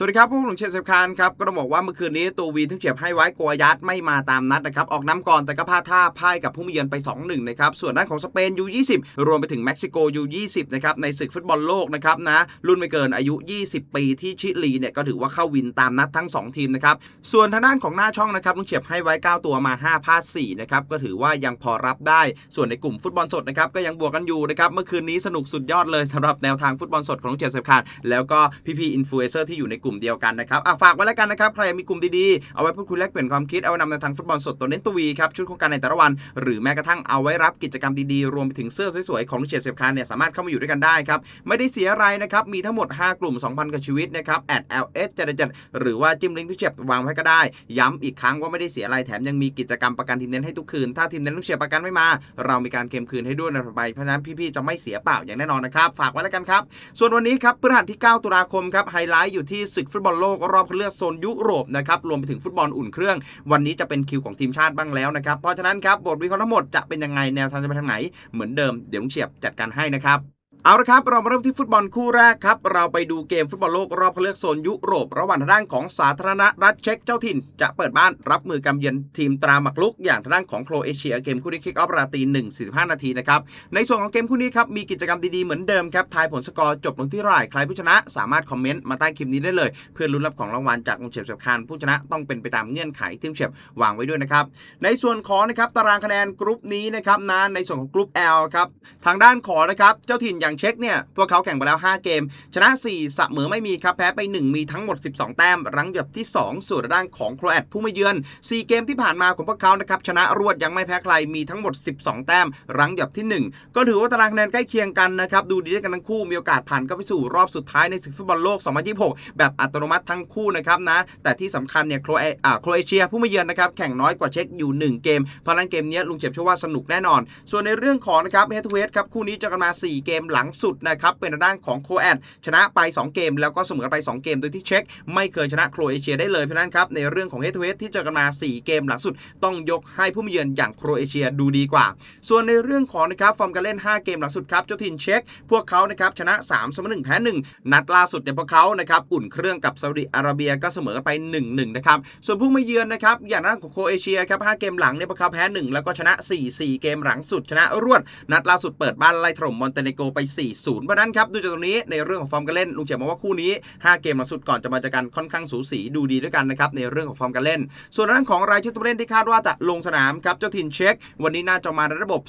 สวัสดีครับพวกหนุ่มเชฟเซฟคานครับก็ต้องบอกว่าเมื่อคืนนี้ตัววีทึงเฉียบให้ไว้กอายัดไม่มาตามนัดนะครับออกน้ำก่อนแต่ก็พลาดท่าพ่ายกับผู้มีเยือนไป 2-1นะครับส่วนด้านของสเปนยู20รวมไปถึงเม็กซิโกยู20นะครับในศึกฟุตบอลโลกนะครับนะรุ่นไม่เกินอายุ 20 ปีที่ชิลีเนี่ยก็ถือว่าเข้าวินตามนัดทั้ง 2 ทีมนะครับส่วนทางด้านของหน้าช่องนะครับลุงเฉียบให้ไว้ 9 ตัวมา 5พลาด4นะครับก็ถือว่ายังพอรับได้ ส่วนในกลุ่มฟุตบอลสดนะครับก็ยังบวกกันอยู่นะครับเมื่อคืนนี้สนุกสุดยอดเลยสำหรับแนวทางฟุตบอลสดของลุงเฉียบเซฟคานแล้วก็พี่ๆอินฟลูเอนเซอร์ที่อยู่ในกลุ่มลุ่มเดียวกันนะครับฝากไว้แล้วกันนะครับใครมีกลุ่มดีๆเอาไว้พูดคุยแลกเปลี่ยนความคิดเอาไว้นำในทางฟุตบอลสดตัวเน้นตัววีครับชุดโครงการในแต่ละวัน หรือแม้กระทั่งเอาไว้รับกิจกรรมดีๆรวมไปถึงเสื้อสวยๆของลูกเชียร์เซฟคานเนี่ยสามารถเข้ามาอยู่ด้วยกันได้ครับไม่ได้เสียอะไรนะครับมีทั้งหมด 5 กลุ่ม 2,000กับชีวิตนะครับแอด ls 7หรือว่าจิ้มลิงก์ที่เชียบวางไว้ก็ได้ ย้ำอีกครั้งว่าไม่ได้เสียอะไรแถมยังมีกิจกรรมประกันทีมเน้นให้ทุกคืน ถ้าทีมเน้นลูกเชียร์ประกันไม่มา เรามีการเคลมคืนให้ด้วยนะไปเพราะฉะนั้นพี่ๆจะไม่เสียเปล่าอย่างแน่นอนนะครับฝากไว้แล้วกันครับส่วนวันนี้ครับพฤหัสที่ 9 ตุลาคมครับไฮไลท์อยู่ที่ศึกฟุตบอลโลกรอบคัดเลือกโซนยุโรปนะครับรวมไปถึงฟุตบอลอุ่นเครื่อง วันนี้จะเป็นคิวของทีมชาติบ้างแล้วนะครับเพราะฉะนั้นครับบทวิเคราะห์ทั้งหมดจะเป็นยังไงแนวทางจะไปทางไหนเหมือนเดิมเดี๋ยวลุงเฉียบจัดการให้นะครับ เอาละครับ เรามาเริ่มที่ฟุตบอลคู่แรกครับ เราไปดูเกมฟุตบอลโลกรอบคัดเลือกโซนยุโรป ระหว่างทางด้านของสาธารณรัฐเช็กเจ้าถิ่น จะเปิดบ้านรับมือกับเยือนทีมตราหมักลุก อย่างทางด้านของโครเอเชียเกมคู่นี้คิกออฟราตรี1 45นาทีนะครับ ในส่วนของเกมคู่นี้ครับ มีกิจกรรมดีๆ เหมือนเดิมครับ ทายผลสกอร์จบลงที่เท่าไหร่ใครผู้ชนะ สามารถคอมเมนต์มาใต้คลิปนี้ได้เลย เพื่อลุ้นรับของรางวัลจากองเฉียบเฉียบคานผู้ชนะต้องเป็นไปตามเงื่อนไขที่เฉียบวางไว้ด้วยนะครับ ในส่วนของนะครับตารางคะแนนกรุ๊ปนี้นะครับนะในส่วนของกรุ๊ป L ครับทางด้านของนะครับเจ้าถิ่นอย่างเช็กเนี่ยพวกเขาแข่งไปแล้ว 5 เกม ชนะ 4 เสมอไม่มีครับแพ้ไป 1 มีทั้งหมด 12 แต้ม รั้งอันดับที่ 2 ส่วนด้านของโครแอตผู้มาเยือน 4 เกมที่ผ่านมาของพวกเขานะครับชนะรวดยังไม่แพ้ใครมีทั้งหมด 12 แต้ม รั้งอันดับที่ 1 ก็ถือว่าตารางคะแนนใกล้เคียงกันนะครับดูดีด้วยกันทั้งคู่มีโอกาสผ่านเข้าไปสู่รอบสุดท้ายในศึกฟุตบอลโลก 2026 แบบอัตโนมัติทั้งคู่นะครับนะแต่ที่สำคัญเนี่ยโครเอโครเอเชียผู้มาเยือนนะครับแข่งน้อยกว่าเช็กอยู่ 1 เกมเพราะนั้นเกมนี้ลุงเฉียบเชื่อว่าสนุกแน่นอน ส่วนในเรื่องของนะครับเฮดทูเฮดครับคู่นี้จอกันมา 4 เกมหลัังสุดนะครับเป็นด้านของโคแอตชนะไป 2 เกม แล้วก็เสมอไป 2 เกมโดยที่เช็กไม่เคยชนะโครเอเชียได้เลยเพราะนั้นครับในเรื่องของเฮดทูเฮดที่เจอกันมา 4 เกมหลังสุด ต้องยกให้ผู้มาเยือนอย่างโครเอเชียดูดีกว่า ส่วนในเรื่องของนะครับฟอร์มการเล่น 5 เกมหลังสุดครับเจ้าถิ่นเช็กพวกเขานะครับชนะ3เสมอ1แพ้1นัดล่าสุดเนี่ยพวกเขานะครับอุ่นเครื่องกับซาอุดิอาระเบียก็เสมอกันไป 1-1นะครับส่วนผู้มาเยือนนะครับอย่างด้านของโครเอเชียครับ5เกมหลังเนี่ยพวกเขาแพ้1แล้วก็ชนะ 4 4 เกมหลังสุดชนะรวดนัดล่าสุดเปิดบ้านไล่ถล่มมอนเตเนโกไป4-0เพราะนั้นครับดูจากตรงนี้ในเรื่องของฟอร์มการเล่นลุงเฉียบมองว่าคู่นี้ 5 เกมหลังสุดก่อนจะมาเจอกันค่อนข้างสูสีดูดีด้วยกันนะครับในเรื่องของฟอร์มการเล่น ส่วนด้านของรายชื่อตัวเล่นที่คาดว่าจะลงสนามครับเจ้าถิ่นเช็กวันนี้น่าจะมาในระบบ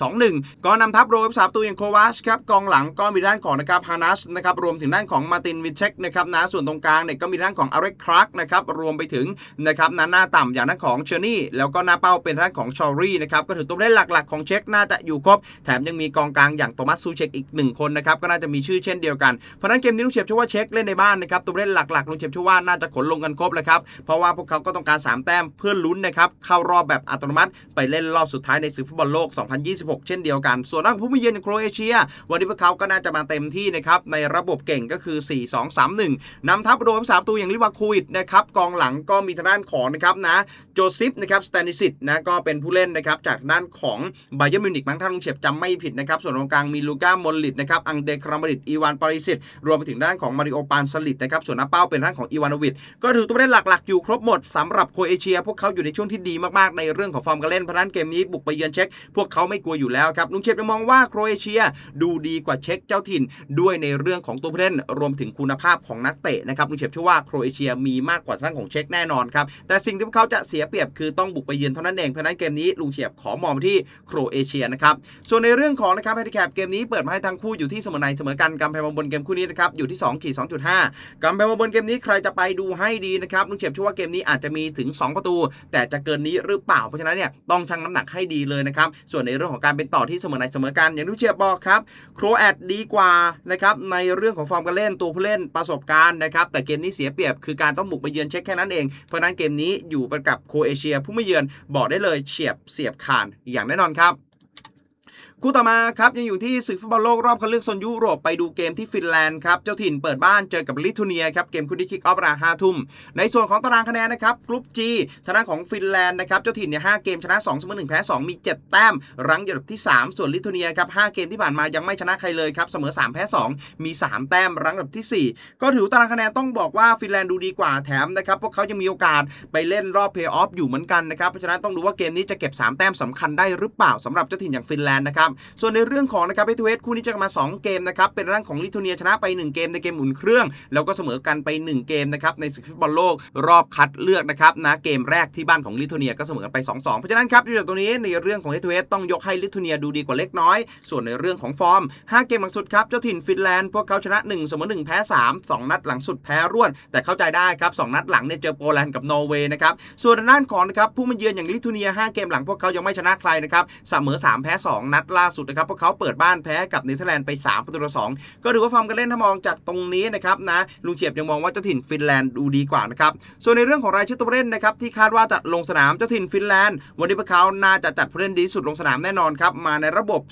3-4-2-1 ก็นำทัพโดยสามตัวอย่างโควาชครับกองหลังก็มีด้านของนะครับฮานัสนะครับรวมถึงด้านของมาตินวินเช็กนะครับนะส่วนตรงกลางเนี่ยก็มีด้านของอาริคครักนะครับรวมไปถึงนะครับนะหน้าต่ำอย่างด้านของเชอร์นี่แล้วก็หน้าเป้าเป็นด้านของชอรี่นะครับก็ถือตัวเล่นหลักๆของเช็กน่าจะอยู่ครบแถมยังมีกองกลางอย่างโทมัสซูเช็กอีกหนึ่งคนนะครับก็น่าจะมีชื่อเช่นเดียวกันเพราะนั้นเกมนี้ลุงเฉียบชื่อว่าเช็คเล่นในบ้านนะครับตัวเล่นหลักๆลุงเฉียบชื่อว่าน่าจะขนลงกันครบเลยครับเพราะว่าพวกเขาก็ต้องการ 3 แต้มเพื่อลุ้นนะครับเข้ารอบแบบอัตโนมัติ ไปเล่นรอบสุดท้ายในศึกฟุตบอลโลก 2026 เช่นเดียวกัน ส่วนด้านผู้มาเยือนอย่างโครเอเชีย วันนี้พวกเขาก็น่าจะมาเต็มที่นะครับในระบบเก่งก็คือ 4-2-3-1นำทัพโดยสามตัวอย่างลิวาคูิดนะครับกองหลังก็มีทางด้านของนะครับนะโจซิฟนะครับสแตนิสิตนะก็เป็นผู้เล่นนะครับจากด้านของไบเยอร์มิวนิกมั้งถ้าลุงเฉียบจำไม่ผิดนะครับส่วนตรงกลางมีลูก้ามอลลิตนะครับอังเดครามาริตอีวานปาริสิตรวมไปถึงด้านของมาริโอปานสลิดนะครับส่วนหน้าเป้าเป็นด้านของอีวานอวิดก็ถือตัวเล่นหลักๆอยู่ครบหมดสำหรับโครเอเชีย พวกเขาอยู่ในช่วงที่ดีมากๆในเรื่องของฟอร์มการเล่นเพราะนั้นเกมนี้บุกไปเยือนเช็กพวกเขาไม่กลัวอยู่แล้วครับลุงเฉียบจะมองว่าโครเอเชียดูดีกว่าเช็กเจ้าถิ่น ด้วยในเรื่องของตัวผู้เล่นรวมถึงคุณภาพของนักเตะนะครับลุงเฉียบเชื่อว่าโครเอเชียมีมากกว่าทางด้านของเช็กแน่นอนครับแต่สิ่งที่พวกเขาจะเสียเปรียบคือต้องบุกไปเยือนเท่านั้นเองเพราะนั้นเกมนี้ลุงเฉียบขอมองไปที่โครเอเชียนะครับส่วนในเรื่องของนะครับแฮนดิแคปเกมนี้เปิดมให้ทั้งคู่อยู่ที่เสมอในเสมอกันกำแพงบนเกมคู่นี้นะครับอยู่ที่2ขีด2.5กำแพงบนเกมนี้ใครจะไปดูให้ดีนะครับลุงเฉียบเชื่อว่าเกมนี้อาจจะมีถึง 2 ประตู แต่จะเกินนี้หรือเปล่าเพราะฉะนั้นเนี่ยต้องชั่งน้ำหนักให้ดีเลยนะครับส่วนในเรื่องของการเป็นต่อที่เสมอในเสมอกันอย่างลุงเฉียบบอกครับโครแอตดีกว่านะครับในเรื่องของฟอร์มการเล่นตัวผู้เล่นประสบการณ์นะครับแต่เกมนี้เสียเปรียบคือการต้องบุกไปเยือนเช็คแค่นั้นเองเพราะฉะนั้นเกมนี้อยู่ไปกับโครเอเชียผู้ไม่เยือนบอกได้เลยเฉียบเสียบขาดอย่างแน่นอนครับ คู่ต่อมาครับยังอยู่ที่ศึกฟุตบอลโลกรอบคัดเลือกโซนยุโรปไปดูเกมที่ฟินแลนด์ครับเจ้าถิ่นเปิดบ้านเจอกับลิทัวเนียครับเกมคู่นี้คิกออฟเวลาห้าทุ่มในส่วนของตารางคะแนนนะครับกรุ๊ป G ทางด้านของฟินแลนด์นะครับเจ้าถิ่นเนี่ยห้าเกมชนะ2เสมอ1แพ้2มี 7 แต้ม รั้งอยู่อันดับที่ 3 ส่วนลิทัวเนียครับ5เกมที่ผ่านมายังไม่ชนะใครเลยครับเสมอ 3 แพ้ 2 มี 3 แต้มรั้งอันดับทีสี่ 4 ก็ถือตารางคะแนนต้องบอกว่าฟินแลนด์ดูดีกว่าแถมนะครับพวกเขายังมีโอกาสไปเล่นรอบเพย์ออฟอยู่เหมือนกันนะครับเพราะฉะนั้นต้องดูว่าเกมนี้จะเก็บ 3 แต้มสำคัญได้หรือเปล่าสำหรับเจ้าถิ่นอย่างฟินแลนด์นะครับส่วนในเรื่องของนะครับเอทเวสคู่นี้จะมา 2 เกมนะครับ เป็นร่างของลิทัวเนียชนะไป 1 เกมในเกมอุ่นเครื่อง แล้วก็เสมอกันไป 1 เกมนะครับในศึกฟุตบอลโลกรอบคัดเลือกนะครับนะเกมแรกที่บ้านของลิทัวเนียก็เสมอกันไป 2-2 เพราะฉะนั้นครับอยู่จากตรงนี้ในเรื่องของเอทเวสต้องยกให้ลิทัวเนียดูดีกว่าเล็กน้อย ส่วนในเรื่องของฟอร์ม 5 เกมหลังสุดครับเจ้าถิ่นฟินแลนด์พวกเขาชนะ1เสมอ1แพ้3 2 นัดหลังสุดแพ้รวดแต่เข้าใจได้ครับ2นัดหลังเนี่ยเจอโปแลนด์กับนอร์เวย์นะครับส่วนด้านของนะครับผู้มาเยือนอย่างลิทัวเนีย 5 เกมหลังพวกเขายังไม่ชนะใครนะครับเสมอ3แพ้2นัดลาสุดนะครับพวกเขาเปิดบ้านแพ้กับเนเธอร์แลนด์ไป3ประตูต่อ2ก็ถือว่าฟอร์มการเล่นถ้ามองจากตรงนี้นะครับนะลุงเฉียบยังมองว่าเจ้าถิ่นฟินแลนด์ดูดีกว่านะครับส่วนในเรื่องของรายชื่อตัวเล่นนะครับที่คาดว่าจะลงสนามเจ้าถิ่นฟินแลนด์ วันนี้พวกเขาน่าจะจัดผู้เล่นดีสุดลงสนามแน่นอนครับมาในระบบ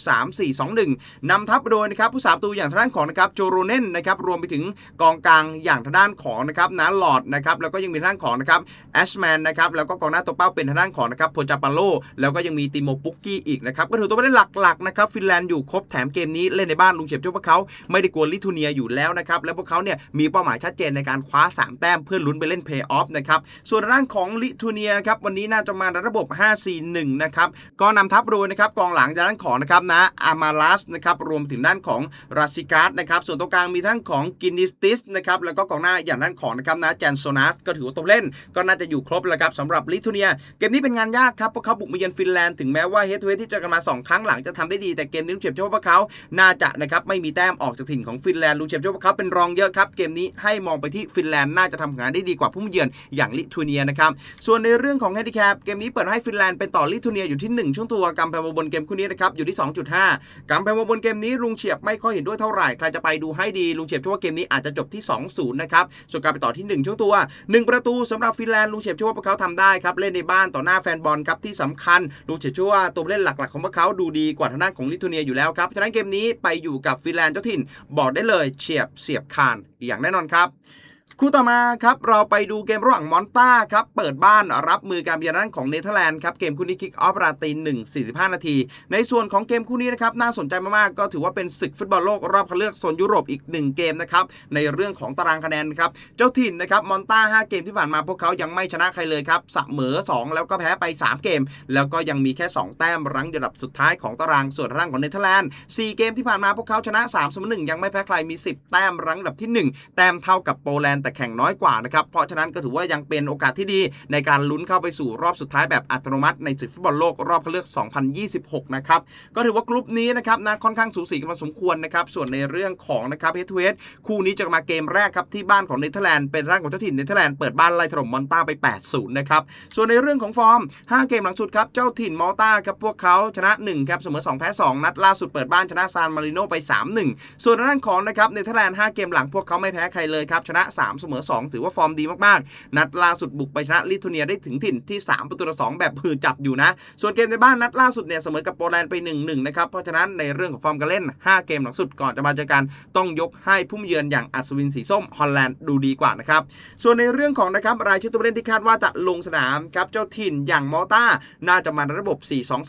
3-4-2-1นำทัพโดยนะครับผู้สาประตูอย่างทางด้านของนะครับโจโรเนนนะครับรวมไปถึงกองกลางอย่างทางด้านของนะครับนะหลอดนะครับแล้วก็ยังมีทางด้านของนะครับแอชแมนนะครับแล้วก็กองหน้าตัวเป้าเป็นทางด้านของนะครับโพจาปาโลแล้วก็ยังมีติโมปุกกี้อีกนะครับก็ถือตัวเล่นหลักนะครับฟินแลนด์อยู่ครบแถมเกมนี้เล่นในบ้านลุงเฉียบเชื่อว่าเขาไม่ได้กลัวลิทัวเนียอยู่แล้วนะครับแล้วพวกเขาเนี่ยมีเป้าหมายชัดเจนในการคว้า 3 แต้มเพื่อลุ้นไปเล่นเพย์ออฟนะครับส่วนร่างของลิทัวเนียครับวันนี้น่าจะมาในระบบ 5-4-1 นะครับก็นำทัพโดยนะครับกองหลังจากด้านของนะครับนะอามาลัสนะครับรวมถึงด้านของราซิการ์ดนะครับส่วนตรงกลางมีทั้งของกินิสติสนะครับแล้วก็กองหน้าอย่างด้านของนะครับนะแจนโซนัสก็ถือว่าตัวเล่น ก็น่าจะอยู่ครบแล้วครับสำหรับลิทัวเนีย เกมนี้เป็นงานยากครับพวกเขาบุกมาเยือนฟินแลนด์ถึงแม้ว่าเฮดทูเฮดที่เจอกันมา 2 ครั้งหลังจะทำได้ดีแต่เกมนี้ลุงเฉียบเชื่ว่าพวกเขาน่าจะนะครับไม่มีแต้มออกจากถิ่นของฟินแลนด์ลุงเฉียบเชื่ว่าพวกเขาเป็นรองเยอะครับเกมนี้ให้มองไปที่ฟินแลนด์น่าจะทำงานได้ดีกว่าผู้มาเยือนอย่างลิทัวเนียนะครับส่วนในเรื่องของแฮนดิแคปเกมนี้เปิดให้ฟินแลนด์เป็นต่อลิทัวเนียอยู่ที่ 1 ช่วงตัวกำแพงบนเกมคู่นี้นะครับอยู่ที่ 2.5กำแพงบนเกมนี้ลุงเฉียบไม่ค่อยเห็นด้วยเท่าไหร่ใครจะไปดูให้ดีลุงเฉียบเชื่อว่าเกมนี้อาจจะจบที่ 2-0 นะครับส่วนการไปต่อที่ 1 ช่วงตัว 1 ประตูสำหรับฟินแลนด์ลุงเฉียบเชื่อว่าพวกเขาทำได้ครับเล่นในบ้านต่อหน้าแฟนบอลครับที่สำคัญลุงเฉียบเชื่อว่าตัวเล่นหลักๆ ของพวกเขาดูดีกว่าทางด้านของลิทัวเนียอยู่แล้วครับฉะนั้นเกมนี้ไปอยู่กับฟินแลนด์เจ้าถิ่นบอกได้เลยเฉียบเสียบคานอย่างแน่นอนครับ คู่ต่อมาครับเราไปดูเกมระหว่างมอนต้าครับเปิดบ้านรับมือการเยือนด้นของเนเธอร์แลนด์ครับเกมคู่นี้คิกออฟราตีหนึ่งสี่สิบห้านาที ในส่วนของเกมคู่นี้นะครับน่าสนใจมากๆก็ถือว่าเป็นศึกฟุตบอลโลกรอบคัดเลือกโซนยุโรปอีกหนึ่งเกมนะครับในเรื่องของตารางคะแนนครับเจ้าถิ่นนะครับมอนต้าห้าเกมที่ผ่านมาพวกเขายังไม่ชนะใครเลยครับเสมอสองแล้วก็แพ้ไป 3 เกม แล้วก็ยังมีแค่ 2 แต้มรั้งอยู่อันดับสุดท้ายของตารางส่วนร่างของเนเธอร์แลนด์4เกมที่ผ่านมาพวกเขาชนะ3เสมอ1ยังไม่แพ้ใครมี 10 แต้มรั้งอันดับทีหนึ่1 แต้มเท่ากับโปแลนด์แต่แข่งน้อยกว่านะครับ เพราะฉะนั้นก็ถือว่ายังเป็นโอกาสที่ดี ในการลุ้นเข้าไปสู่รอบสุดท้ายแบบอัตโนมัติในศึกฟุตบอลโลกรอบคัดเลือก 2026 นะครับ ก็ถือว่ากลุ่มนี้นะครับนะค่อนข้างสูสีกันพอสมควรนะครับ ส่วนในเรื่องของนะครับเฮดทูเฮดคู่นี้จะมาเกมแรกครับที่บ้านของเนเธอร์แลนด์เป็นร่างของเจ้าถิ่นเนเธอร์แลนด์เปิดบ้านไล่ถล่มมอนต้าไป 8-0 นะครับ ส่วนในเรื่องของฟอร์ม 5 เกมหลังสุดครับเจ้าถิ่นมอลต้าครับพวกเขาชนะ1ครับเสมอ2แพ้2นัดล่าสุดเปิดบ้านชนะซานมาริโนไป 3-1 ส่วนด้านของนะครับเนเธอร์แลนด์5เกมหลังพวกเขาไม่แพ้ใครเลยครับชนะ3เสมอ 2 ถือว่าฟอร์มดีมากๆ นัดล่าสุดบุกไปชนะลิทัวเนียได้ถึงถิ่นที่ 3 ประตูต่อ2แบบผือจับอยู่นะ ส่วนเกมในบ้านนัดล่าสุดเนี่ยเสมอกับโปแลนด์ไป 1-1 นะครับ เพราะฉะนั้นในเรื่องของฟอร์มการเล่น 5 เกมหลังสุดก่อนจะมาเจอกันต้องยกให้ผู้มเยือนอย่างอัศวินสีส้มฮอลแลนด์ดูดีกว่านะครับ ส่วนในเรื่องของนะครับรายชื่อตัวเล่นที่คาดว่าจะลงสนามครับเจ้าถิ่นอย่างมอต้าน่าจะมาในระบบ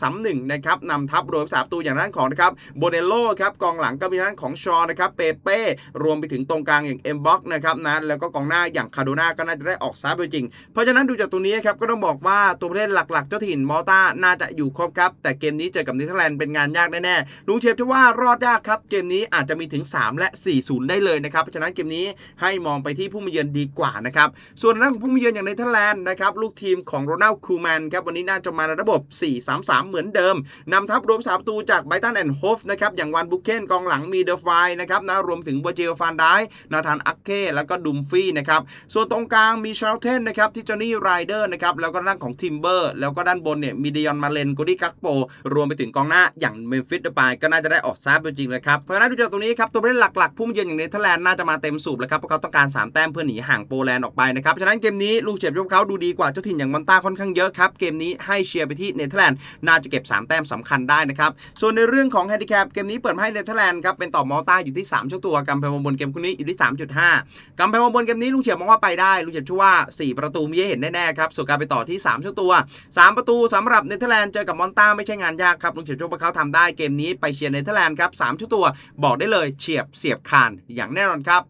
4-2-3-1 นะครับนำทัพโดยสาประตูอย่างด้านของนะครับโบเนโลครับกองหลังก็มีด้านของชอนะครับเปเป้รวมไปถึงตรงกลางอย่างเอ็มบ็อกนะครับนะแล้วก็กองหน้าอย่างคาโดนาก็น่าจะได้ออกซ้ายไปจริง เพราะฉะนั้นดูจากตรงนี้ครับก็ต้องบอกว่าตัวผู้เล่นหลักๆ เจ้าถิ่นมอลต้าน่าจะอยู่ครบครับ แต่เกมนี้เจอกับเนเธอร์แลนด์เป็นงานยากแน่ๆลุงเชฟจะว่ารอดยากครับ เกมนี้อาจจะมีถึง 3 และ 4-0 ได้เลยนะครับ เพราะฉะนั้นเกมนี้ให้มองไปที่ผู้มาเยือนดีกว่านะครับ ส่วนทางด้านของผู้มาเยือนอย่างเนเธอร์แลนด์นะครับลูกทีมของโรนัลคูแมนครับวันนี้น่าจะมาในระบบ 4-3-3 เหมือนเดิมนำทัพรวมสามประตูจากไบตันแอนด์โฮฟนะครับอย่างวันบุเคนกองหลังมีเดอร์ไฟนะครับนะรวมถึงบัวเจลฟานไดนาธานอักเคแล้วก็ดูมมฟี่นะครับส่วนตรงกลางมีชาร์ลเทนนะครับที่จอห์นนี่ไรเดอร์นะครับแล้วก็ด้านของทิมเบอร์แล้วก็ด้านบนเนี่ยมีเดยอนมาเลนโกดี้กักโปรวมไปถึงกองหน้าอย่างเมมฟิสเดปายก็น่าจะได้ออกซาบจริงๆเลยครับเพราะฉะนั้นดูจากตรงนี้ครับตัวผู้เล่นหลักๆผู้มาเยือนอย่างเนเธอร์แลนด์น่าจะมาเต็มสูบแล้วครับเพราะเขาต้องการ 3 แต้มเพื่อหนีห่างโปแลนด์ออกไปนะครับฉะนั้นเกมนี้ลูกเฉียบพวกเขาดูดีกว่าเจ้าถิ่นอย่างมอนตาค่อนข้างเยอะครับเกมนี้ให้เชียร์ไปที่เนเธอร์แลนด์น่าจะเก็บ 3 แต้มสำคัญได้นะครับส่วนในเรื่องของแฮนดิแคปเกมนี้เปิดให้เนเธอร์แลนด์ครับเป็นต่อมอลตาอยู่ที่3เจ้าตัวกำแพงบนเกมคู่นี้อยู่ที่ 3.5กำแพงบนเกมนี้ลุงเฉียบมองว่าไปได้ลุงเฉียบชื่อว่า 4 ประตูมีให้เห็นแน่ๆครับส่วนการไปต่อที่3ชั่วตัว 3 ประตูสำหรับเนเธอร์แลนด์เจอกับมอนตาไม่ใช่งานยากครับลุงเฉียบชื่อว่าเขาทำได้เกมนี้ไปเชียร์เนเธอร์แลนด์ครับ3ชั่วตัวบอกได้เลยเฉียบเสียบคานอย่างแน่นอนครับ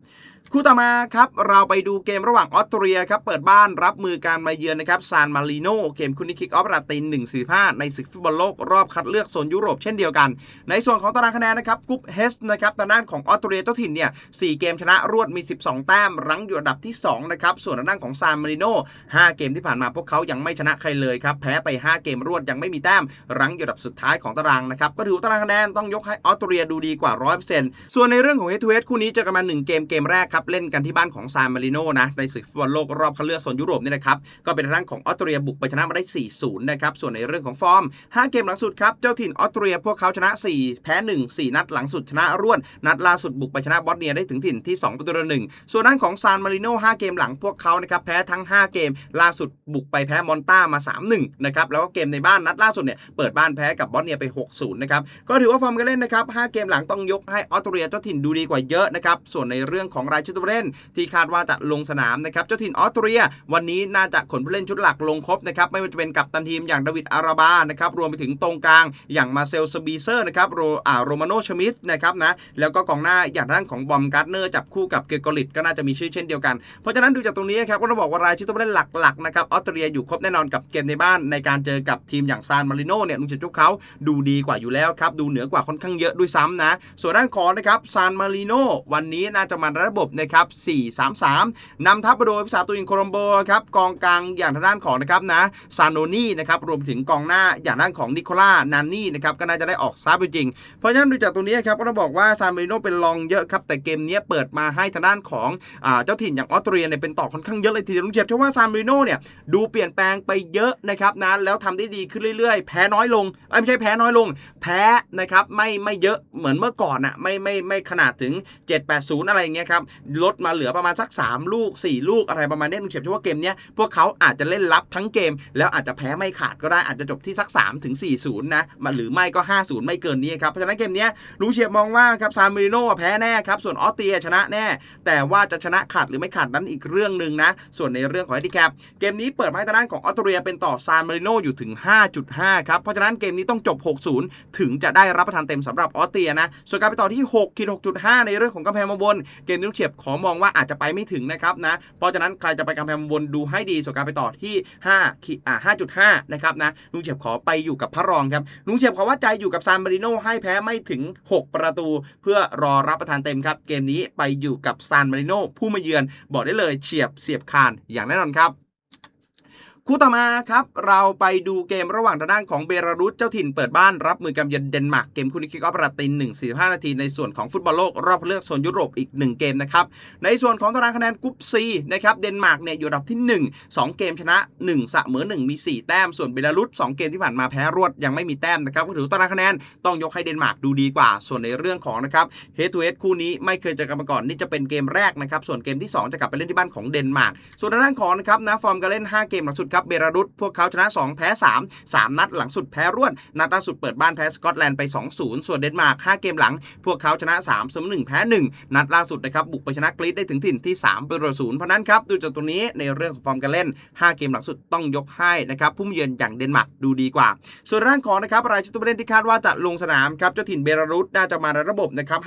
คู่ต่อมาครับเราไปดูเกมระหว่างออสเตรียครับเปิดบ้านรับมือการมาเยือนนะครับซานมาริโนเกมคู่นี้คิกออฟราติน145 ในศึกฟุตบอลโลกรอบคัดเลือกโซนยุโรปเช่นเดียวกัน ในส่วนของตารางคะแนนนะครับกรุ๊ปเฮสนะครับทางด้านของออสเตรียเจ้าถิ่นเนี่ย4เกมชนะรวดมี 12 แต้มรั้งอยู่อันดับที่2นะครับส่วนทางด้านของซานมาริโน5เกมที่ผ่านมาพวกเขายังไม่ชนะใครเลยครับแพ้ไป 5 เกมรวดยังไม่มีแต้มรั้งอยู่อันดับสุดท้ายของตารางนะครับก็ถือตารางคะแนนต้องยกให้ออสเตรียดูดีกว่า100%ส่วนในเรื่องของเฮทูเฮคู่นี้เจอกันมา1เกมเกมแรกครับเล่นกันที่บ้านของซานมาริโนนะในศึกฟุตบอลโลกรอบคัดเลือกโซนยุโรปนี่นะครับก็เป็นทางของออสเตรียบุกไปชนะมาได้ 4-0 นะครับส่วนในเรื่องของฟอร์ม 5 เกมหลังสุดครับเจ้าถิ่นออสเตรียพวกเขาชนะ 4 แพ้ 1 4 นัดหลังสุดชนะรวดนัดล่าสุดบุกไปชนะบอสเนียได้ถึงถิ่นที่2ประตูต่อหนึ่งส่วนด้านของซานมาริโน5เกมหลังพวกเขานะครับแพ้ทั้ง 5 เกม ล่าสุดบุกไปแพ้มอนต้ามา 3-1 นะครับแล้วก็เกมในบ้านนัดล่าสุดเนี่ยเปิดบ้านแพ้กับบอสเนียไป 6-0 นะครับก็ถือว่าฟอร์มการเล่นนะครับ5เกมหลังต้องยกให้ออสเตรียเจ้าถิ่นดูดีกว่าเยอะนะครับส่วนในเรื่องของรายชอตัวเล่นที่คาดว่าจะลงสนามนะครับเจ้าถิ่นออสเตรีย วันนี้น่าจะขนผู้เล่นชุดหลักลงครบนะครับไม่ว่าจะเป็นกัปตันทีมอย่างดาวิดอาราบานะครับรวมไปถึงตรงกลางอย่างมาเซลสบีเซอร์นะครับโรอาโรมาโนชมิดนะครับนะแล้วก็กองหน้าอย่างด้านของบอมการ์เนอร์จับคู่กับเกโกลิตก็น่าจะมีชื่อเช่นเดียวกัน เพราะฉะนั้นดูจากตรงนี้ครับก็ต้องบอกว่ารายชื่อตัวผู้เล่นหลักๆนะครับออสเตรียอยู่ครบแน่นอนกับเกมในบ้านในการเจอกับทีมอย่างซานมาริโนเนี่ยลุงเฉินจุกเขาดูดีกว่าอยู่แล้วครับดูเหนือกว่าค่อนข้างเยอะด้วยซ้ำนะ ส่วนด้านของนะครับซานมาริโนวันนี้น่าจะมาระบบนะครับ4-3-3นำทัพไปโดยพิสาตัวอินโคลอมโบครับกองกลางอย่างทางด้านของนะครับนะซานโนนี่นะครับรวมถึงกองหน้าอย่างด้านของนิโคล่านานี่นะครับก็น่าจะได้ออกซับจริงเพราะฉะนั้นดูจากตรงนี้ครับก็ต้องบอกว่าซานมาริโนเป็นรองเยอะครับแต่เกมนี้เปิดมาให้ทางด้านของอเจ้าถิ่นอย่างออสเตรียเนี่ยเป็นต่อค่อนข้างเยอะเลยทีเดียวลุงเจ็บเชื่อว่าซานมาริโนเนี่ยดูเปลี่ยนแปลงไปเยอะนะครับนะแล้วทำได้ดีขึ้นเรื่อยๆ แพ้น้อยลงไม่ใช่แพ้น้อยลง แพ้นะครับไม่ไม่เยอะเหมือนเมื่อก่อนอะไม่ไม่ไม่ขนาดถึง 7-8-0 อะไรอย่างเงี้ยครับลดมาเหลือประมาณสัก 3 ลูก 4 ลูกอะไรประมาณนี้ลุงเฉียบเชื่อว่าเกมเนี้ยพวกเขาอาจจะเล่นรับทั้งเกม แล้วอาจจะแพ้ไม่ขาดก็ได้อาจจะจบที่สัก3ถึง4-0นะมาหรือไม่ก็ 5-0 ไม่เกินนี้ครับเพราะฉะนั้นเกมนี้ลุงเฉียบมองว่าครับซานมาริโนแพ้แน่ครับส่วนออสเตรียชนะแน่ แต่ว่าจะชนะขาดหรือไม่ขาดนั้นอีกเรื่องหนึ่งนะส่วนในเรื่องของแฮนดิแคปเกมนี้เปิดมาทางด้านของออสเตรียเป็นต่อซานมาริโนอยู่ถึง 5.5 ครับ เพราะฉะนั้นเกมนี้ต้องจบ 60 ถึงจะได้รับประทานเต็มสำหรับออสเตรียนะ ส่วนการไปต่อที่6คิด6.5 ในเรื่องของกำแพงมาบน เกมนี้ลูกเฉียบขอมองว่าอาจจะไปไม่ถึงนะครับนะ เพราะฉะนั้นใครจะไปกำแพงมาบนดูให้ดีส่วนการไปต่อที่5ขีอ่า5.5 นะครับนะลุงเฉียบขอไปอยู่กับพระรองครับลุงเฉียบขอว่าใจอยู่กับซานมาริโนให้แพ้ไม่ถึง 6 ประตู เพื่อรอรับประทานเต็มครับ เกมนี้ไปอยู่กับซานมาริโนผู้มาเยือนบอกได้เลยเฉียบเสียบคานอย่างแน่นอนครับ คู่ต่อมาครับ เราไปดูเกมระหว่างทางด้านของเบลารุสเจ้าถิ่นเปิดบ้านรับมือกับเยือนเดนมาร์กเกมคู่นี้คิกออฟราติน1 45นาทีในส่วนของฟุตบอลโลกรอบเลือกโซนยุโรปอีก 1 เกมนะครับ ในส่วนของตารางคะแนนกรุ๊ป C นะครับเดนมาร์กเนี่ยอยู่อันดับที่ 1 2 เกมชนะ 1 เสมอ 1 มี 4 แต้ม ส่วนเบลารุส2เกมที่ผ่านมาแพ้รวดยังไม่มีแต้มนะครับก็ถือว่าตารางคะแนนต้องยกให้เดนมาร์กดูดีกว่า ส่วนในเรื่องของนะครับเฮดทูเฮดคู่นี้ไม่เคยเจอกันมาก่อนนี่จะเป็นเกมแรกนะครับส่วนเกมที่ 2 จะกลับไปเล่นที่บ้านของเดนมาร์กส่วนทางด้านของนะครับนะฟอร์มการเล่น 5 เกมหลังสุดครับเบลารุสพวกเขาชนะ 2 แพ้ 3 3 นัดหลังสุดแพ้รวดนัดล่าสุดเปิดบ้านแพ้สกอตแลนด์ไป 2-0 ส่วนเดนมาร์ก5เกมหลัง พวกเขาชนะ3เสมอ1แพ้ 1 นัดล่าสุดนะครับบุกไปชนะกรีซได้ถึงถิ่นที่3เป็นศูนย์เพราะนั้นครับดูจากตรงนี้ในเรื่องของฟอร์มการเล่น 5 เกมหลังสุดต้องยกให้นะครับผู้มเยือนอย่างเดนมาร์กดูดีกว่า ส่วนร่างของนะครับรายชื่อตัวเล่นที่คาดว่าจะลงสนามครับเจ้าถิ่นเบลารุสน่าจะมาในระบบนะครับ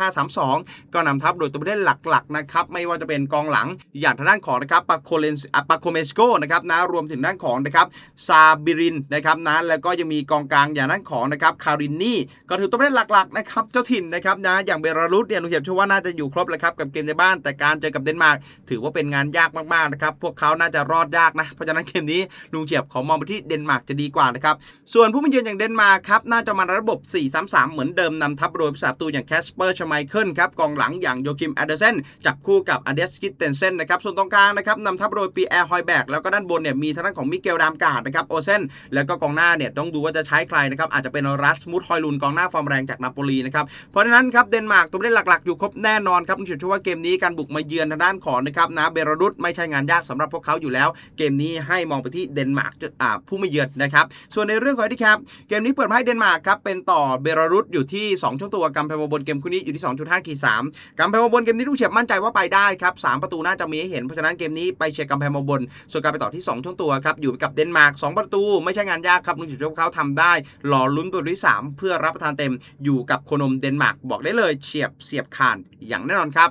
5-3-2 ก็นำทัพโดยตัวเล่นหลักๆนะครับไม่ว่าจะเป็นกองหลังอย่างทางด้านของนะครับปาโคเลนปาโคเมสโกนะครับนะรวมถึงด้านานของนะครับซาบิรินนะครับนะแล้วก็ยังมีกองกลางอย่างด้นของนะครับคารินนี่ก็ถือตัวเล่นหลักๆนะครับเจ้าถิ่นนะครับนะอย่างเบลารุสเนี่ยลุงเหียบเชื่อว่าน่าจะอยู่ครบแล้วครับกับเกมในบ้านแต่การเจอกับเดนมาร์กถือว่าเป็นงานยากมากๆนะครับพวกเขาน่าจะรอดยากนะเพราะฉะนั้นเกมนี้ลุงเฉียบขอมองไปที่เดนมาร์กจะดีกว่านะครับส่วนผู้มาเยือนอย่างเดนมาร์กครับน่าจะมาระบบ 4-3-3 เหมือนเดิมนำทัพโดยผู้สาประตูอย่างแคสเปอร์ชไมเคิลครับกองหลังอย่างโยคิมแอเดอร์เซนจับคู่กับอเดสกิตเตนเซนนะครับส่วนตรงกลางนะครับนำทัพโดยปีแอร์ฮอยแบกแล้วก็ด้านบนเนี่ยมีทางด้านของมิเกลดามกาดนะครับโอเซนแล้วก็กองหน้าเนี่ยต้องดูว่าจะใช้ใครนะครับอาจจะเป็นรัสมุดฮอยลุนกองหน้าฟอร์มแรงจากนาโปลีนะครับเพราะฉะนั้นครับเดนมาร์กตัวเล่นหลักๆ อยู่ครบแน่นอนครับผมเชื่อว่าเกมนี้การบุกมาเยือนทางด้านของนะครับนะเบลารุสไม่ใช่งานยากสำหรับพวกเขาอยู่แล้ว เกมนี้ให้มองไปที่เดนมาร์กจะอ่าผู้มาเยือนนะครับส่วนในเรื่องของที่แคปเกมนี้เปิดให้เดนมาร์กครับเป็นต่อเบลารุสอยู่ที่ 2ช่วงตัวกำแพงบนเกมคู่นี้อยู่ที่ 2.5ขีด3กำแพงบนเกมนี้ลูกเฉียบมั่นใจว่าไปได้ครับสามประตูน่าจะมีให้เห็นเพราะฉะนั้นเกมนี้ไปเชียร์กำแพงบนส่วนการไปต่อที่ 2ช่วงตัวครับอยู่กับเดนมาร์ก2ประตู ไม่ใช่งานยากครับลุงเฉียบเชื่อว่าเขาทำได้หล่อลุ้นตัวที่ 3 เพื่อรับประทานเต็มอยู่กับโคนมเดนมาร์กบอกได้เลยเฉียบเสียบคานอย่างแน่นอนครับ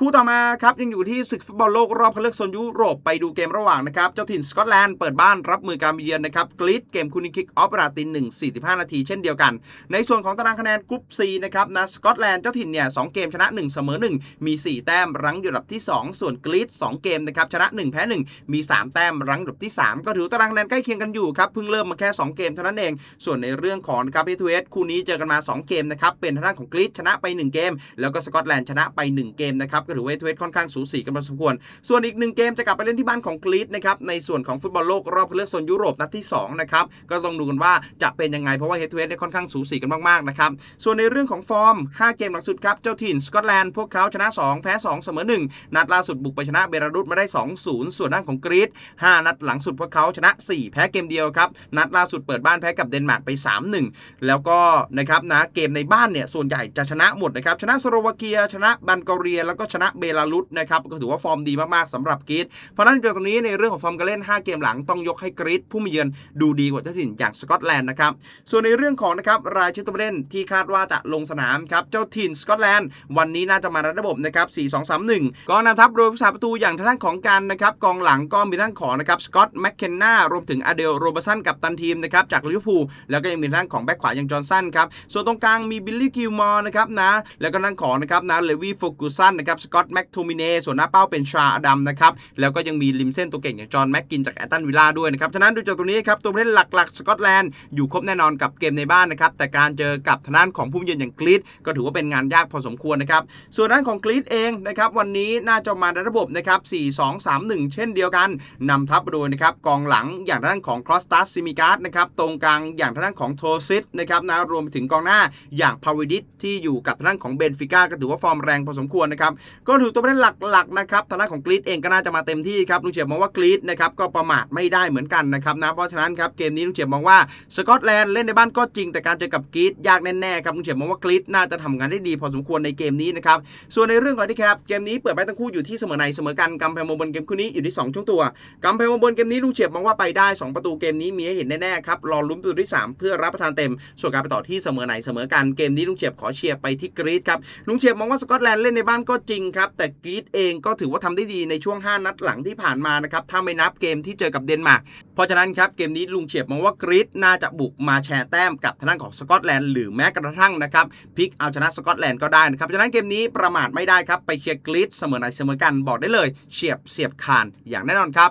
คู่ต่อมาครับยังอยู่ที่ศึกฟุตบอลโลกรอบคัดเลือกโซนยุโรปไปดูเกมระหว่างนะครับ เจ้าถิ่นสกอตแลนด์เปิดบ้านรับมือการเยือนนะครับกรีดเกมคูนิคิกออฟราตินหนึ่งสี่สิบห้านาทีเช่นเดียวกัน ในส่วนของตารางคะแนนกรุ๊ป C นะครับนะสกอตแลนด์เจ้าถิ่นเนี่ยสองเกมชนะ1เสมอ1มี4แต้มรั้งอยู่อันดับที่2ส่วนกรีด2เกมนะครับชนะ1แพ้1มี3แต้มรั้งอยู่อันดับที่3ก็ถือตารางคะแนนใกล้เคียงกันอยู่ครับเพิ่งเริ่มมาแค่2เกมเท่านั้นเอง ส่วนในเรื่องของนะครับเอทูเอสคู่นี้เจอกันมา2เกมนะครับเป็นทางด้านของกรีดชนะไป1เกม แล้วก็สกอตแลนด์ชนะไป1เกมนะครับก็ถือว่าเอทูเอสค่อนข้างสูสีกันพอสมควร ส่วนอีกหนึ่งเกมจะกลับไปเล่นที่บ้านของกรีดนะครับในส่วนของฟุตบอลโลกรอบคัดเลือกโซนยุโรปนัดที่2นะครับก็ต้องดูกันว่าจะเป็นยังไงเพราะว่าเฮดทูเฮดค่อนข้างสูสีกันมากๆนะครับส่วนในเรื่องของฟอร์ม 5 เกมหลังสุดครับ เจ้าถิ่นสกอตแลนด์พวกเขาชนะ 2 แพ้ 2 เสมอ 1 นัดล่าสุดบุกไปชนะเบลารุสมาได้ 2-0 ส่วนด้านของกรีด5นัดหลังสุดพวกเขาชนะ 4 แพ้เกมเดียวครับ นัดล่าสุดเปิดบ้านแพ้กับเดนมาร์กไป 3-1 แล้วก็นะครับนะเกมในบ้านเนี่ยส่วนใหญ่จะชนะหมดนะครับชนะสโลวาเกีย ชนะบัลแกเรียแล้วก็ชนะเบลารุสนะครับก็ถือว่าฟอร์มดีมากๆสำหรับกรีดเพราะนั้นจากตรงนี้ในเรื่องของฟอร์มการเล่น 5 เกมหลังต้องยกให้กรีดผู้มาเยือนดูดีกว่าเจ้าถิ่นอย่างสกอตแลนด์นะครับส่วนในเรื่องของนะครับรายชื่อตัวเล่นที่คาดว่าจะลงสนามครับเจ้าถิ่นสกอตแลนด์วันนี้น่าจะมาในระบบนะครับ4-2-3-1กองนำทัพโดยผู้สาประตูอย่างทางด้านของการนะครับกองหลังก็มีทางด้านของนะครับสกอตแมคเคนนารวมถึงอเดลโรเบอร์สันกับตันทีมนะครับจากลิเวอร์พูลแล้วก็ยังมีทางด้านของแบ็คขวาอย่างจอห์นสันครับส่วนตรงกลางมีบิลลี่กิลมอร์นะครับนะแล้วก็ทางด้านของนะครับนะเลวีโฟกุสันนะครับสกอตแม็กโทมิเนส่วนหน้าเป้าเป็นชาอดัมนะครับแล้วก็ยังมีริมเส้นตัวเก่งอย่างจอห์นแม็กกินจากแอตตันวิลล่าด้วยนะครับฉะนั้นดูจากตรงนี้ครับตัวเล่นหลักๆสกอตแลนด์อยู่ครบแน่นอนกับเกมในบ้านนะครับแต่การเจอกับทางด้านของผู้เยือนอย่างกรีดก็ถือว่าเป็นงานยากพอสมควรนะครับส่วนด้านของกรีดเองนะครับวันนี้น่าจะมาในระบบนะครับ4-2-3-1 เช่นเดียวกันนำทัพโดยนะครับกองหลังอย่างทางด้านของครอสตัสซิมิการ์ดนะครับตรงกลางอย่างทางด้านของโทซิสนะครับนะรวมไปถึงกองหน้าอย่างพาวิดิสที่อยู่กับทางด้านของเบนฟิก้าก็ถือว่าฟอร์มแรงพอสมควรนะครับก็ถือตัวผู้เล่นหลักๆนะครับทางด้านของกรีดเองก็น่าจะมาเต็มที่ครับลุงเฉียบมองว่ากรีดนะครับก็ประมาทไม่ได้เหมือนกันนะครับนะเพราะฉะนั้นครับเกมนี้ลุงเฉียบมองว่าสกอตแลนด์เล่นในบ้านก็จริงแต่การเจอกับกรีดยากแน่ๆครับลุงเฉียบมองว่ากรีดน่าจะทำงานได้ดีพอสมควรในเกมนี้นะครับส่วนในเรื่องของที่แคปเกมนี้เปิดไปทั้งคู่อยู่ที่เสมอในเสมอกันกำแพงมงบนเกมคู่นี้อยู่ที่ 2ช่วงตัวกำแพงมงบนเกมนี้ลุงเฉียบมองว่าไปได้ 2 ประตูเกมนี้มีให้เห็นแน่ๆครับรอลุ้นประตูที่ 3 เพื่อรับประทานเต็ม ส่วนการไปต่อที่เสมอไหนเสมอกันเกมนี้ลุงเฉียบขอเชียร์ไปที่กรีดครับลุงเฉียบมองว่าสกอตแลนด์เล่นในบ้านก็จริงครับ แต่กรีดเองก็ถือว่าทำได้ดีในช่วง 5 นัดหลังที่ผ่านมานะครับ ถ้าไม่นับเกมที่เจอกับเดนมาร์ก เพราะฉะนั้นครับ เกมนี้ลุงเฉียบมองว่ากรีดน่าจะบุกมาแชร์แต้มกับทางด้านของสกอตแลนด์หรือแม้กระทั่งนะครับพิกเอาชนะสกอตแลนด์ก็ได้นะครับฉะนั้นเกมนี้ประมาทไม่ได้ครับไปเชียร์กรีดเสมอไหนเสมอกันบอกได้เลย เฉียบเสียบคานอย่างแน่นอนครับ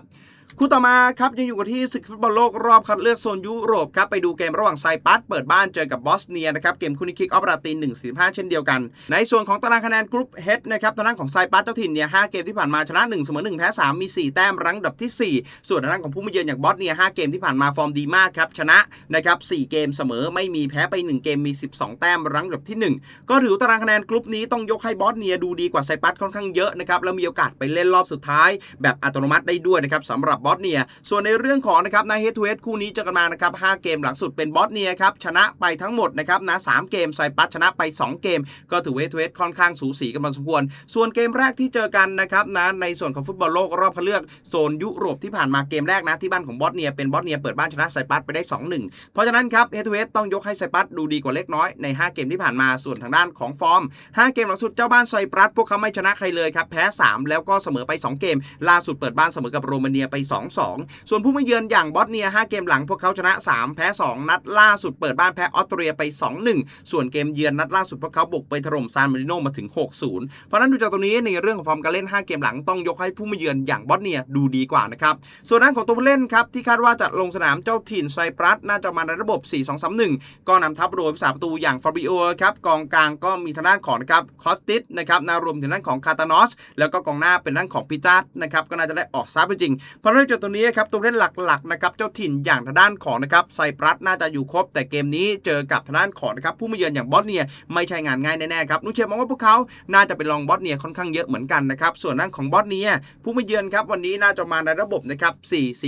คู่ต่อมาครับยังอยู่กันที่ศึกฟุตบอลโลกรอบคัดเลือกโซนยุโรปครับไปดูเกมระหว่างไซปัสเปิดบ้านเจอกับบอสเนียนะครับเกมคู่นี้คิกออฟราตีน1 4 5 เช่นเดียวกัน ในส่วนของตารางคะแนนกรุ๊ปเฮดนะครับทางด้านของไซปัสเจ้าถิ่นเนี่ย5เกมที่ผ่านมาชนะ1เสมอ1แพ้3มี 4 แต้มรั้งอันดับทีสี่ 4 ส่วนทางด้านของผู้มาเยือนอย่างบอสเนีย5เกมที่ผ่านมาฟอร์มดีมากครับชนะนะครับ4เกมเสมอไม่มีแพ้ไป 1 เกมมี 12 แต้มรั้งอันดับทีหนึ่1 ก็ถือตารางคะแนนกรุ๊ปนี้ต้องยกให้บอสเนียดูดีกว่าไซปัสค่อนข้างเยอะนะครับแล้วมีโอกาสไปเล่นรอบสุดท้าย แบบอัตโนมัติได้ด้วยนะครับสำหรับบอสเนีย ส่วนในเรื่องของนะครับในเฮดทูเฮดคู่นี้เจอกันมานะครับ5เกมหลังสุดเป็นบอสเนียครับชนะไปทั้งหมดนะครับนะสเกมไซปัสชนะไป 2 เกม ก็ถือเฮดทูเฮดค่อนข้างสูสีกันพอสมควร ส่วนเกมแรกที่เจอกันนะครับนะในส่วนของฟุตบอลโลกรอบคัดเลือกโซนยุโรปที่ผ่านมาเกมแรกนะที่บ้านของบอสเนียเป็นบอสเนียเปิดบ้านชนะไซปัสไปได้ 2-1 เพราะฉะนั้นครับเฮดทูเฮดต้องยกให้ไซปัสดูดีกว่าเล็กน้อยใน 5 เกมที่ผ่านมาส่วนทางด้านของฟอร์ม 5 เกมหลังสุดเจ้าบ้านไซปรัสพวกเขาไม่ชนะใครเลยครับแพ้ 3 แล้วก็เสมอไป 2 เกม ล่าสุดเปิดบ้านเสมอกับโรมาเนียไป2-2 ส่วนผู้มาเยือนอย่างบอสเนีย 5 เกมหลังพวกเขาชนะ 3 แพ้ 2 นัดล่าสุดเปิดบ้านแพ้ออสเตรียไป 2-1 ส่วนเกมเยือนนัดล่าสุดพวกเขาบุกไปถล่มซานมาริโนมาถึง 6-0 เพราะนั้นดูจากตรงนี้ในเรื่องของฟอร์มการเล่น 5 เกมหลังต้องยกให้ผู้มาเยือนอย่างบอสเนียดูดีกว่านะครับส่วนด้านของตัวผู้เล่นครับที่คาดว่าจะลงสนามเจ้าถิ่นไซปรัสน่าจะมาในระบบ 4-2-3-1 ก็นำทัพโดยผู้สาประตูอย่างฟาบิโอครับกองกลางก็มีทางด้านของนะครับคอสติสนะครับนารวมถึงด้านของคาตานอสแล้วก็กองหน้าเป็นด้านของพิตัสนะครับก็น่าจะได้ออกซ้ายไปจริงเพราะองจากตัวนี้ครับตัวเล่นหลักๆนะครับเจ้าถิ่นอย่างทางด้านของนะครับไซปรัสน่าจะอยู่ครบ แต่เกมนี้เจอกับทางด้านของนะครับผู้มาเยือนอย่างบอสเนียไม่ใช่งานง่ายแน่ๆครับนุเชียมองว่าพวกเขาน่าจะเป็นรองบอสเนียค่อนข้างเยอะเหมือนกันนะครับส่วนด้านของบอสเนียผู้มาเยือนครับวันนี้น่าจะมาในระบบนะครับ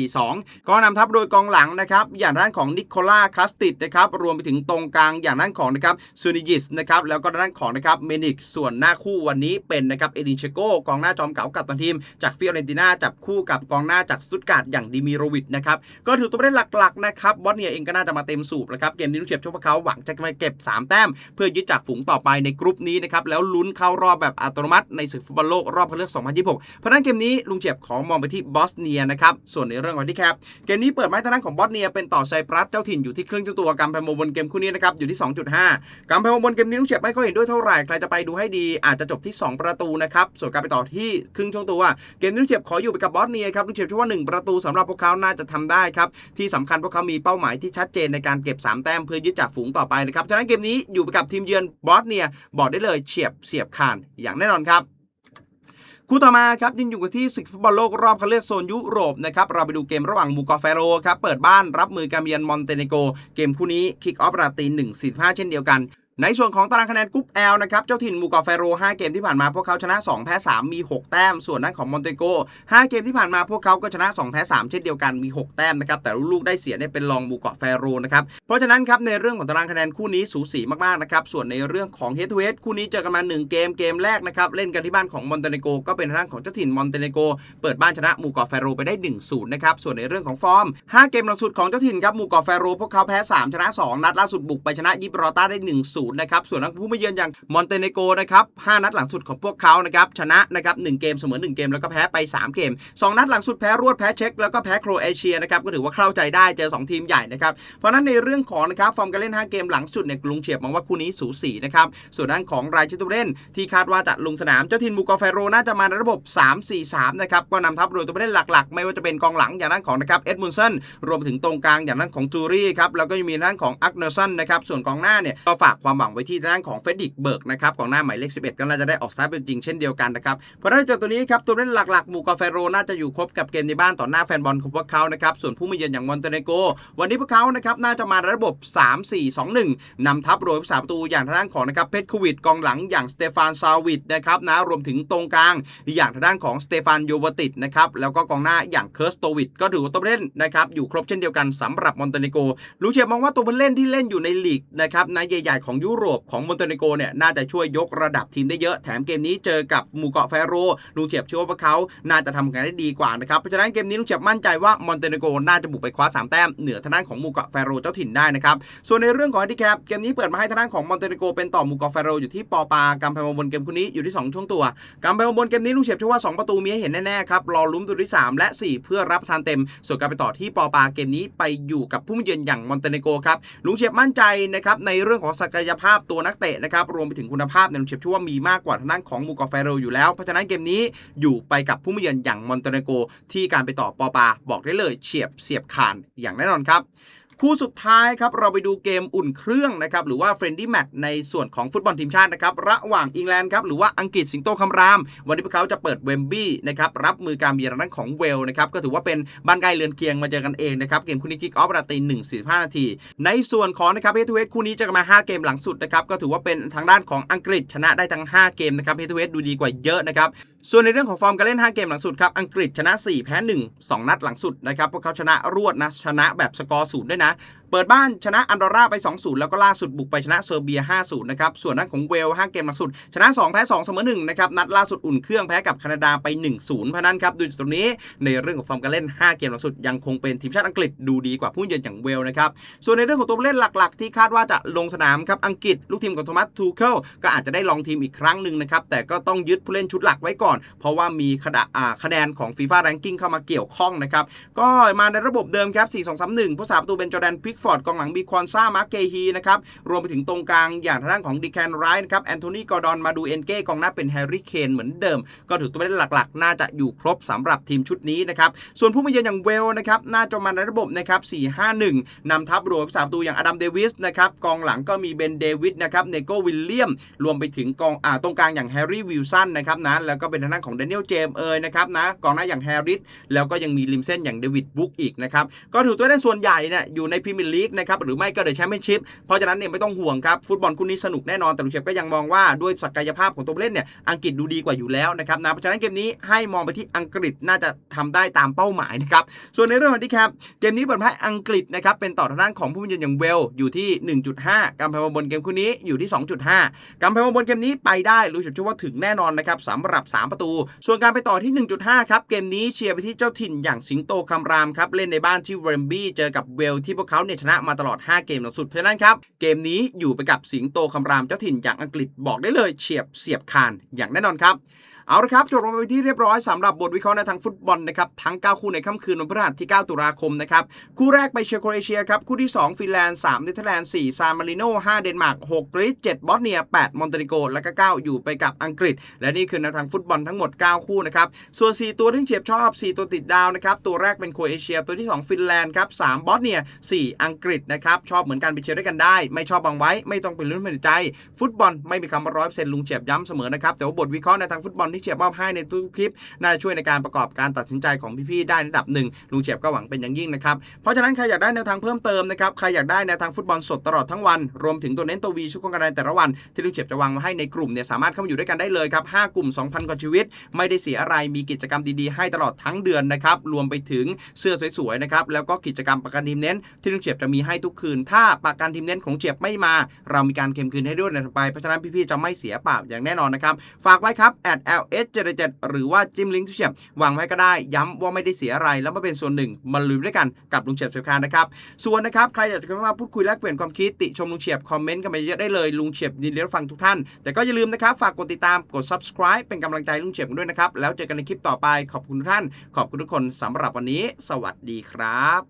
4-4-2 ก็นำทัพโดยกองหลังนะครับอย่างด้านของนิโคล่าคาสติดนะครับรวมไปถึงตรงกลางอย่างด้านของนะครับซูนิยิสนะครับแล้วก็ด้านของนะครับเมนิกส่วนหน้าคู่วันนี้เป็นนะครับเอดินเชโกกองหน้าจอมเก่ากับตันทีมจากฟิออเรนติน่าจับคู่กับกองหน้าจากสตุตการ์ดอย่างดิมิโรวิชนะครับก็ถือตัวเล่นหลักๆนะครับบอสเนียเองก็น่าจะมาเต็มสูบแล้วครับเกมนี้ลูกเชียบชพวกเขาหวังจะมาเก็บ 3 แต้ม เพื่อยึดจากฝูงต่อไปในกรุ๊ปนี้นะครับแล้วลุ้นเข้ารอบแบบอัตโนมัติในศึกฟุตบอลโลกรอบคัดเลือก 2026 เพราะนั้นเกมนี้ลุงเฉียบขอมองไปที่บอสเนียนะครับส่วนในเรื่องของที่แคปเกมนี้เปิดไม้ทางด้านของบอสเนียเป็นต่อไซปรัสเจ้าถิ่นอยู่ที่ครึ่งเจ้าตัวกำแพโมบนเกมคู่นี้นะครับอยู่ที่ 2.5กำแพโมบนเกมนี้ลุงเฉียบไม่ค่อยเห็นด้วยเท่าไหร่ใครจะไปดูให้ดีอาจจะจบที่ 2 ประตูนะครับส่วนการไปต่อที่ครึ่งช่วงตัวเกมนี้ลูกเฉียบขออยู่ไปกับบอสเนียครับลูกเฉียบเชื่อว่า1 ประตูสำหรับพวกเขาน่าจะทำได้ครับ ที่สำคัญพวกเขามีเป้าหมายที่ชัดเจนในการเก็บ 3 แต้มเพื่อยึดจากฝูงต่อไปนะครับฉะนั้นเกมนี้อยู่ไปกับทีมเยือนบอสเนียบอกได้เลยเฉียบเสียบคานอย่างแน่นอนครับคู่ต่อมาครับยังอยู่กันที่ศึกฟุตบอลโลกรอบคัดเลือกโซนยุโรปนะครับเราไปดูเกมระหว่างมูกอเฟโรครับเปิดบ้านรับมือการเยือนมอนเตเนโก เกมคู่นี้คิกออฟราตีหนึ่งสี่ห้าเช่นเดียวกัน ในส่วนของตารางคะแนนกรุ๊ป L นะครับ เจ้าถิ่นมูกอเฟโร 5 เกมที่ผ่านมาพวกเขาชนะ 2 แพ้ 3 มี 6 แต้ม ส่วนด้นของมอนเตโก 5 เกมที่ผ่านมาพวกเขาก็ชนะ 2 แพ้ 3 เช่นเดียวกันมี 6 แต้มนะครับ แต่ลูกๆได้เสียเนี่ยเป็นรองมูกอเฟโรนะครับ เพราะฉะนั้นครับในเรื่องของตารางคะแนนคู่นี้สูสีมากๆนะครับ ส่วนในเรื่องของเฮด o ูเฮดคู่นี้เจอกันมา 1 เกมเกมแรกนะครับเล่นกันที่บ้านของมอนเตเนโกก็เป็นทางของเจ้าถิ่นมอนเตเนโกเปิดบ้านชนะมูกอเฟโรไปได้1-0นะครับส่วนในเรื่องของฟอร์ม 5 เกมหลังสุดของเจ้าถิ่นครับมูกอเฟโรพวกเขาแพ้ 3 ชนะ 2 นัดล่าสุดบุกไปชนะยิบรอต้าได้1-0นะครับส่วนนักผู้มาเยือนอย่างมอนเตเนโกนะครับ5นัดหลังสุดของพวกเขานะครับชนะนะครับ1เกมเสมอ 1 เกมแล้วก็แพ้ไป 3 เกม 2 นัดหลังสุดแพ้รวดแพ้เช็กแล้วก็แพ้โครเอเชียนะครับก็ถือว่าเข้าใจได้เจอ 2 ทีมใหญ่นะครับเพราะนั้นในเรื่องของนะครับฟอร์มการเล่น 5 เกมหลังสุดเนี่ยกรุงเฉียบมองว่าคู่นี้สูสีนะครับส่วนด้านของรายชื่อตัวเล่นที่คาดว่าจะลงสนามเจ้าทินมูกอเฟโรน่าจะมาในระบบ 3-4-3นะครับก็นำทัพโดยตัวผู้เล่นหลักๆ ไม่ว่าจะเป็นกองหลังอย่างด้านของนะครับเอ็ดมุนเซนรวมถึงตรงกลางอย่างด้านของจูรี่ครับแล้วก็ยังมีด้านของอักเนอร์สันนะครับส่วนกองหน้าเนี่ยก็ฝากความหวังไว้ที่ด้านของเฟดดิกเบิร์กนะครับกองหน้าหมายเลข 11 ก็น่าจะได้ออกซ้ายเป็นจริงเช่นเดียวกันนะครับเพราะฉะนั้นจากตัวนี้ครับตัวเล่นหลักๆมูกอเฟโรน่าจะอยู่ครบกับเกมในบ้านต่อหน้าแฟนบอลของพวกเขานะครับส่วนผู้มาเยือนอย่างมอนเตเนโกวันนี้พวกเขานะครับน่าจะมาในระบบ 3-4-2-1นำทัพโดยผู้สาประตูอย่างทางด้านของนะครับเพชรคูวิดกองหลังอย่างสเตฟานซาวิดนะครับนะรวมถึงตรงกลางอย่างทางด้านของสเตฟานโยวติดนะครับแล้วก็กองหน้าอย่างเคิร์สโตวิดก็ถือว่าตัวเล่นนะครับอยู่ครบเช่นเดียวกันสำหรับมอนเตเนโกลูเชียมองว่าตัวเล่นที่เล่นอยู่ในลีกนะครับในใหญ่ๆของยุโรปของมอนเตเนโกเนี่ยน่าจะช่วยยกระดับทีมได้เยอะแถมเกมนี้เจอกับหมู่เกาะแฟโรลูเชียบเชื่อว่าพวกเขาน่าจะทำกันได้ดีกว่านะครับเพราะฉะนั้นเกมนี้ลูเชียบมั่นใจว่ามอนเตเนโกน่าจะบุกไปคว้าสามแต้มเหนือทางด้านของหมู่เกาะแฟโรเจ้าถิ่นได้นะครับส่วนในเรื่องของแฮนดิแคปเกมนี้เปิดมาให้ทางด้านของมอนเตเนโกเป็นต่อหมู่เกาะแฟโรอยู่ที่ปอปากำแพงบนเกมคู่นี้อยู่ที่ 2 ช่วงตัวกำแพงบนเกมนี้ลุงเฉียบเชื่อว่า 2 ประตูมีให้เห็นแน่ๆครับรอลุ้มตัวที่ 3 และ 4 เพื่อรับทานเต็ม ส่วนการไปต่อที่ปอปาเกมนี้ไปอยู่กับผู้เยือนอย่างมอนเตเนโกครับลุงเฉียบมั่นใจนะครับในเรื่องของศักยภาพตัวนักเตะนะครับรวมไปถึงคุณภาพในลุงเฉียบที่ว่ามีมากกว่าทางด้านของมูกาะแฟโรอยู่แล้วเพราะฉะนั้นเกมนี้อยู่ไปกับผู้มาเยือนอย่างมอนเตเนโก ที่การไปต่อปอปาบอกได้เลยเฉียบเสียบขานอย่างแน่นอนครับ คู่สุดท้ายครับเราไปดูเกมอุ่นเครื่องนะครับหรือว่าเฟรนดี้แมตช์ในส่วนของฟุตบอลทีมชาตินะครับระหว่างอังกฤษครับหรือว่าอังกฤษสิงโตคำราม วันนี้พวกเขาจะเปิดเวมบี้นะครับรับมือการเยือนของเวลนะครับก็ถือว่าเป็นบ้านใกล้เรือนเคียงมาเจอกันเองนะครับเกมคู่นี้คิกออฟเวลาตีหนึ่งสี่ห้านาที ในส่วนของนะครับเฮทูเวคู่นี้จะกันมา 5 เกมหลังสุดนะครับก็ถือว่าเป็นทางด้านของอังกฤษชนะได้ทั้ง 5 เกมนะครับเฮทูเวดูดีกว่าเยอะนะครับส่วนในเรื่องของฟอร์มการเล่น 5 เกมหลังสุดครับ อังกฤษชนะ 4 แพ้ 1 2 นัดหลังสุดนะครับ พวกเขาชนะรวดนะ ชนะแบบสกอร์ศูนย์ด้วยนะ เปิดบ้านชนะอันดอร่าไป 2-0 แล้วก็ล่าสุดบุกไปชนะเซอร์เบีย 5-0 นะครับ ส่วนด้านของเวล 5 เกมหลังสุด ชนะ 2 แพ้ 2 เสมอ1นะครับ นัดล่าสุดอุ่นเครื่องแพ้กับแคนาดาไป 1-0 เพราะนั้นครับ ดูจากตรงนี้ในเรื่องของฟอร์มการเล่น 5 เกมหลังสุด ยังคงเป็นทีมชาติอังกฤษดูดีกว่าผู้เยือนอย่างเวลนะครับ ส่วนในเรื่องของตัวเล่นหลักๆ ที่คาดว่าจะลงสนามครับอังกฤษลูกทีมของโทมัสทูเคิลก็อาจจะได้ลองทีมอีกครั้งหนึ่งนะครับแต่ก็ต้องยึดผู้เล่นชุดหลักไว้ก่อน เพราะว่ามีคะแนนของฟีฟ่าแรงกิ้งเข้ามาเกี่ยวข้องนะครับก็มาในระบบเดิมครับ4-2-3-1ผู้สาประตูเป็นจอแดนพิกฟอร์ดกองหลังบีควอนซ่ามาร์เกฮีนะครับรวมไปถึงตรงกลางอย่างทางด้านของดิแคนไรท์นะครับแอนโทนีกอร์ดอนมาดูเอนเก้กองหน้าเป็นแฮร์รี่เคนเหมือนเดิม ก็ถือตัวเล่นหลักๆ น่าจะอยู่ครบสำหรับทีมชุดนี้นะครับส่วนผู้มาเยือนอย่างเวลนะครับน่าจะมาในระบบนะครับ4-5-1นำทัพรวมผู้สาประตูอย่างอดัมเดวิสนะครับกองหลังก็มีเบนเดวิดนะครับเนโกวิลเลียมรวมไปถึงกองอ่าตรงกลางอย่างแฮร์รี่วิลสันนะครับนะแล้วก็เป็นทางด้านของเดนิเอลเจมเอยนะครับนะกองหน้าอย่างแฮร์ริสแล้วก็ยังมีริมเส้นอย่างเดวิดบุ๊กอีกนะครับก็ถือตัวเล่นส่วนใหญ่เนี่ยอยู่ในพรีเมียร์ลีกนะครับหรือไม่ก็เดอะแชมเปี้ยนชิพเพราะฉะนั้นเนี่ยไม่ต้องห่วงครับฟุตบอลคู่นี้สนุกแน่นอนแต่ลุงเชฟก็ยังมองว่าด้วยศักยภาพของตัวผู้เล่นเนี่ยอังกฤษดูดีกว่าอยู่แล้วนะครับนะเพราะฉะนั้นเกมนี้ให้มองไปที่อังกฤษน่าจะทำได้ตามเป้าหมายนะครับส่วนในเรื่องของที่ครับเกมนี้เปิดให้อังกฤษนะครับเป็นต่อทางด้านของผู้เยือนอย่างเวลอยู่ที่ 1.5กำแพงบนเกมคู่นี้อยู่ที่ 2.5กำแพงบนเกมนี้ไปได้รู้สึกว่าถึงแน่นอนนะครับสำหรับ 3 ประตู ส่วนการไปต่อที่ 1.5 ครับ เกมนี้เชียร์ไปที่เจ้าถิ่นอย่างสิงโตคำรามครับ เล่นในบ้านที่เวมบี้เจอกับเวลที่พวกเขาเนี่ยชนะมาตลอด 5 เกมหลังสุดเพราะฉะนั้นครับ เกมนี้อยู่ไปกับสิงโตคำรามเจ้าถิ่นอย่างอังกฤษบอกได้เลยเฉียบเสียบคานอย่างแน่นอนครับ เอาละครับจบลงไปที่เรียบร้อยสำหรับบทวิเคราะห์ในทางฟุตบอลนะครับทั้ง 9 คู่ในค่ำคืนวันพฤหัสที่ 9 ตุลาคมนะครับคู่แรกไปเชียร์โครเอเชียครับคู่ที่ 2 ฟินแลนด์3เนเธอร์แลนด์4ซานมาริโน5เดนมาร์ก6กรีซ7บอสเนีย 8 มอนเตนิโกและก็9อยู่ไปกับอังกฤษ และนี่คือแนวทางฟุตบอลทั้งหมด 9 คู่นะครับส่วน 4 ตัวที่เฉียบชอบ 4 ตัวติดดาวนะครับตัวแรกเป็นโครเอเชีย ตัวที่ 2 ฟินแลนด์ครับ3บอสเนีย 4 อังกฤษนะครับชอบเหมือนกันไปเชียร์ด้วยกันได้ ไม่ชอบบางไว้ไม่ต้องเป็นรุ่นเป็นใจ ฟุตบอลไม่มีคำว่าร้อยเปอร์เซ็นต์ลุงเฉียบย้ำเสมอนะครับแต่ว่าบทวิเคราะห์ในทางฟุตบอลที่เฉียบมอบให้ในทุกคลิปน่าจะช่วยในการประกอบการตัดสินใจของพี่ๆได้ระดับหนึ่งลุงเฉียบก็หวังเป็นอย่างยิ่งนะครับเพราะฉะนั้นใครอยากได้แนวทางเพิ่มเติมนะครับใครอยากได้แนวทางฟุตบอลสดตลอดทั้งวัน รวมถึงตัวเน้นตัววีชุดโครงการแต่ละวัน ที่ลุงเฉียบจะวางมาให้ในกลุ่มเนี่ยสามารถเข้ามาอยู่ด้วยกันได้เลยครับ5กลุ่ม 2,000กว่าชีวิต ไม่ได้เสียอะไรมีกิจกรรมดีๆ ให้ตลอดทั้งเดือนนะครับรวมไปถึงเสื้อสวยๆนะครับแล้วก็กิจกรรมประกันทีมเน้น ที่ลุงเฉียบจะมีให้ทุกคืน ถ้าประกันทีมเน้นของเฉียบไม่มา เรามีการเค็มคืนให้ด้วยในต่อไปเพราะฉะนั้นพี่ๆจะไม่เสียเปล่าอย่างแน่นอนนะครับฝากไว้ครับ @ls77 หรือว่าจิ้มลิงก์ที่เฉียบวางไว้ก็ได้ ย้ำว่าไม่ได้เสียอะไร แล้วมาเป็นส่วนหนึ่งมาลุยด้วยกันกับลุงเฉียบเสียคานนะครับ ส่วนนะครับ ใครอยากจะเข้ามาพูดคุยแลกเปลี่ยนความคิดติชมลุงเฉียบ คอมเมนต์กันมาเยอะได้เลยลุงเฉียบยินดีรับฟังทุกท่าน แต่ก็อย่าลืมนะครับฝากกดติดตามกด subscribe เป็นกำลังใจลุงเฉียบกันด้วยนะครับแล้วเจอกันในคลิปต่อไปขอบคุณทุกท่าน ขอบคุณทุกคนสำหรับวันนี้ สวัสดีครับ